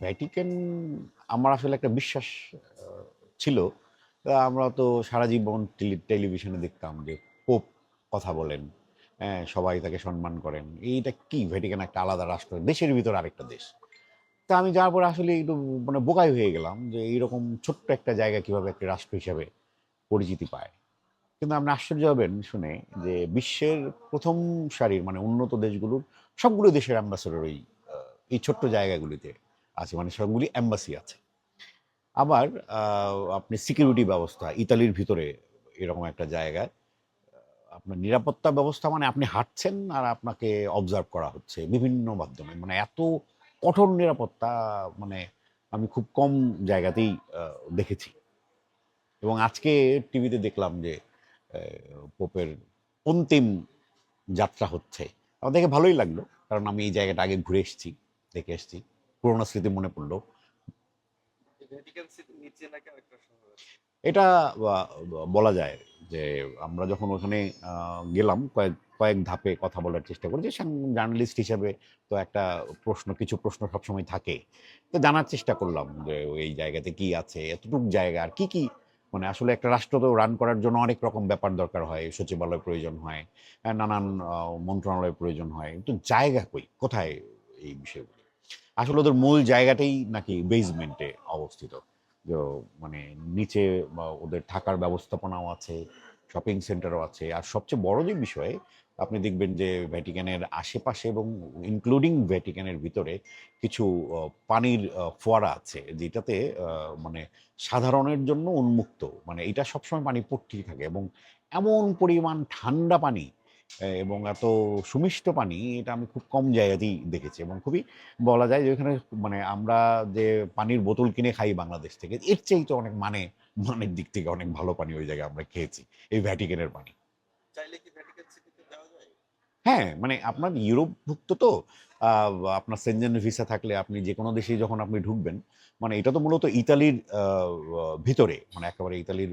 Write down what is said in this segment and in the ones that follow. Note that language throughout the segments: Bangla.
ভ্যাটিকান আমার আসলে একটা বিশ্বাস ছিল। আমরা তো সারা জীবন টেলি- টেলিভিশনে দেখতাম যে পোপ কথা বলেন হ্যাঁ সবাই তাকে সম্মান করেন। এইটা কি? ভ্যাটিকান একটা আলাদা রাষ্ট্র, দেশের ভিতর আরেকটা দেশ। তা আমি যাওয়ার পরে আসলে একটু মানে বোকাই হয়ে গেলাম যে এইরকম ছোট্ট একটা জায়গা কীভাবে একটা রাষ্ট্র হিসাবে পরিচিতি পায়। কিন্তু আপনি আশ্চর্য হবেন শুনে যে বিশ্বের প্রথম সারির মানে উন্নত দেশগুলোর সবগুলো দেশের অ্যাম্বাসেডর ওই এই ছোট্ট জায়গাগুলিতে আছে মানে সবগুলি অ্যাম্বাসি আছে। আবার আপনি সিকিউরিটি ব্যবস্থা, ইতালির ভিতরে এরকম একটা জায়গায় আপনার নিরাপত্তা ব্যবস্থা মানে আপনি হাঁটছেন আর আপনাকে অবজার্ভ করা হচ্ছে বিভিন্ন মাধ্যমে। মানে এত কঠোর নিরাপত্তা মানে আমি খুব কম জায়গাতেই দেখেছি। এবং আজকে টিভিতে দেখলাম যে পোপের অন্তিম যাত্রা হচ্ছে। আমার দেখে ভালোই লাগল, কারণ আমি এই জায়গাটা আগে ঘুরে এসেছি, দেখে এসেছি। পুরোনো স্মৃতি মনে পড়ল। এটা বলা যায় যে আমরা যখন ওখানে গেলাম, কয়েক কয়েক ধাপে কথা বলার চেষ্টা করি যে জার্নালিস্ট হিসাবে তো একটা প্রশ্ন, কিছু প্রশ্ন সবসময় থাকে। তো জানার চেষ্টা করলাম যে এই জায়গাতে কি আছে, এতটুকু জায়গা আর কি কি মানে আসলে একটা রাষ্ট্র তো রান করার জন্য অনেক রকম ব্যাপার দরকার হয়, সচিবালয় প্রয়োজন হয় নানান মন্ত্রণালয় প্রয়োজন হয়। কিন্তু জায়গা কই? কোথায় এই বিষয়গুলো? আসলে ওদের মূল জায়গাটাই নাকি বেসমেন্টে অবস্থিত। যে মানে নিচে ওদের থাকার ব্যবস্থাপনাও আছে শপিং সেন্টারও আছে। আর সবচেয়ে বড় যে বিষয়ে, আপনি দেখবেন যে ভ্যাটিকানের আশেপাশে এবং ইনক্লুডিং ভ্যাটিকানের ভিতরে কিছু পানির ফোয়ারা আছে, যেটাতে মানে সাধারণের জন্য উন্মুক্ত। মানে এটা সবসময় পানি পড়তেই থাকে এবং এমন পরিমাণ ঠান্ডা পানি এবং এত সুমিষ্ট পানি এটা আমি খুব কম জায়গাতেই দেখেছি এবং খুবই বলা যায় যে ওখানে মানে আমরা যে পানির বোতল কিনে খাই বাংলাদেশ থেকে এর চেয়ে তো অনেক মানে মানের দিক থেকে অনেক ভালো পানি ওই জায়গায় আমরা খেয়েছি এই ভ্যাটিকেনের পানি। হ্যাঁ মানে আপনার ইউরোপভুক্ত তো আহ, আপনার সেনজেন ভিসা থাকলে আপনি যে কোনো দেশে যখন আপনি ঢুকবেন মানে এটা তো মূলত ইতালির ভিতরে মানে একেবারে ইতালির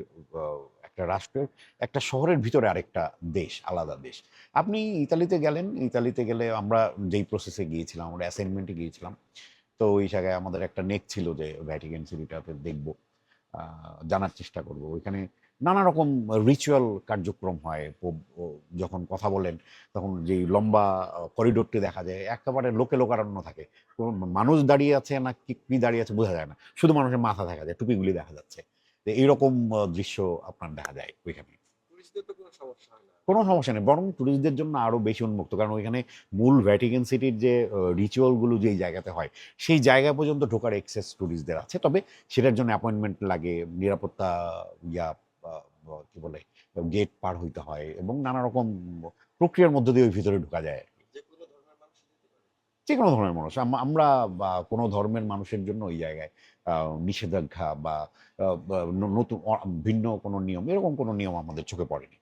একটা রাষ্ট্রের একটা শহরের ভিতরে আরেকটা দেশ, আলাদা দেশ। আপনি ইতালিতে গেলেন, ইতালিতে গেলে আমরা যেই প্রসেসে গিয়েছিলাম, আমরা অ্যাসাইনমেন্টে গিয়েছিলাম, তো ওই জায়গায় আমাদের একটা নেক ছিল যে ভ্যাটিকান সিটিটাতে দেখব জানার চেষ্টা করব। ওইখানে নানা রকম রিচুয়াল কার্যক্রম হয় পোপ- যখন কথা বলেন, তখন যে লম্বা করিডোরটি দেখা যায়, একেবারে লোকে লোকারণ্য থাকে। মানুষ দাঁড়িয়ে আছে না কি দাঁড়িয়ে আছে বোঝা যায় না। শুধু মানুষের মাথা দেখা যায়, টুপিগুলি দেখা যাচ্ছে। এইরকম দৃশ্য আপনার দেখা যায় ওইখানে। টুরিস্টদের কোনো সমস্যা নেই বরং ট্যুরিস্টদের জন্য আরও বেশি উন্মুক্ত। কারণ ওইখানে মূল ভ্যাটিকান সিটির যে রিচুয়ালগুলো যেই জায়গাতে হয় সেই জায়গা পর্যন্ত ঢোকার এক্সেস ট্যুরিস্টদের আছে। তবে সেটার জন্য অ্যাপয়েন্টমেন্ট লাগে নিরাপত্তা ইয়া কি বলে গেট পার হইতে হয় এবং নানা রকম প্রক্রিয়ার মধ্যে দিয়ে ওই ভিতরে ঢোকা যায় যে কোনো ধর্মের মানুষ যেতে পারে। যে কোনো ধর্মের মানুষ। আম- আমরা কোনো ধর্মের মানুষের জন্য ওই জায়গায় নিষেধাজ্ঞা বা নতুন ভিন্ন কোনো নিয়ম এরকম কোনো নিয়ম আমাদের চোখে পড়েনি।